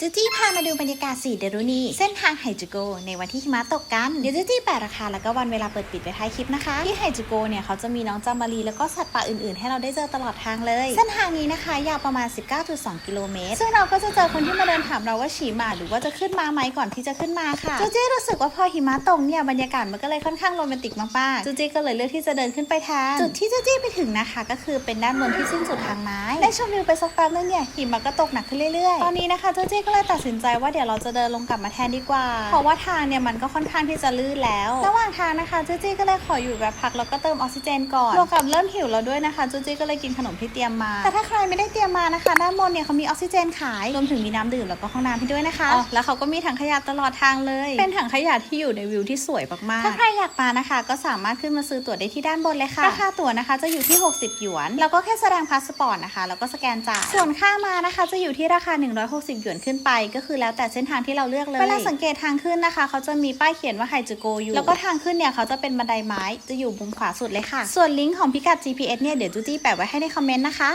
จูจี้พามาดูบรรยากาศสีเดรุณีเส้นทางไฮจูโก ในวันที่หิมะตกกัน เดี๋ยวจูจี้แปะราคาแล้วก็วันเวลาเปิดปิดไว้ท้ายคลิปนะคะ ที่ไฮจูโกเนี่ยเขาจะมีน้องจามารีแล้วก็สัตว์ป่าอื่นๆ ให้เราได้เจอตลอดทางเลย เส้นทางนี้นะคะ ยาวประมาณ 19.2 กิโลเมตร ซึ่งเราก็จะเจอคนที่มาเดินถามเราว่าฉีมาหรือว่าจะขึ้นมาไหมก่อนที่จะขึ้นมาค่ะจูจี้รู้สึกว่าพอหิมะตกเนี่ยบรรยากาศมันก็เลยค่อนข้างโรแมนติกมากๆจูจี้ก็เลยเลือกที่จะเดินขึ้นไปแทนจุดที่จูจี้ไปถึงนะคะ ก็คือเป็นด้านบนที่สิ้นสุดทางไม้ได้ชมวิวไปสักแป๊บนึงเนี่ยหิมะก็ตกหนักขึ้นเรื่อยๆตอนนี้นะคะจูจี้ก็เลยตัดสินใจว่าเดี๋ยวเราจะเดินลงกลับมาแทนดีกว่า เพราะว่าทางเนี่ยมันก็ค่อนข้างที่จะลื่นแล้ว ระหว่างทางนะคะจูจี้ก็เลยขออยู่แบบพักแล้วก็เติมออกซิเจนก่อนบวกกับเริ่มหิวแล้วด้วยนะคะจูจี้ก็เลยกินขนมที่เตรียมมา แต่ถ้าใครไม่ได้เตรียมมานะคะด้านบนเนี่ยเขามีออกซิเจนขายรวมถึงมีน้ำดื่มแล้วก็ห้องน้ำให้ด้วยนะคะอ๋อแล้วเขาก็มีถังขยะตลอดทางเลย เป็นถังขยะที่อยู่ในวิวที่สวยมากๆถ้าใครอยากมานะคะ ก็สามารถขึ้นมาซื้อตั๋วได้ที่ด้านบนเลยค่ะราคาตั๋วนะคะจะอยู่ที่ 60 หยวน แล้วก็แค่แสดงพาสปอร์ตนะคะแล้วก็สแกนจ่ายส่วนค่ามานะคะ จะอยู่ที่ราคา 160 หยวนขึ้นไปก็คือแล้วแต่เส้นทางที่เราเลือกเลยเวลาสังเกตทางขึ้นนะคะ เขาจะมีป้ายเขียนว่าไฮจูโกอยู่ แล้วก็ทางขึ้นเนี่ยเขาจะเป็นบันไดไม้จะอยู่มุมขวาสุดเลยค่ะ ส่วนลิงก์ของพิกัด GPS เนี่ยเดี๋ยวจูจี้แปะไว้ให้ในคอมเมนต์นะคะ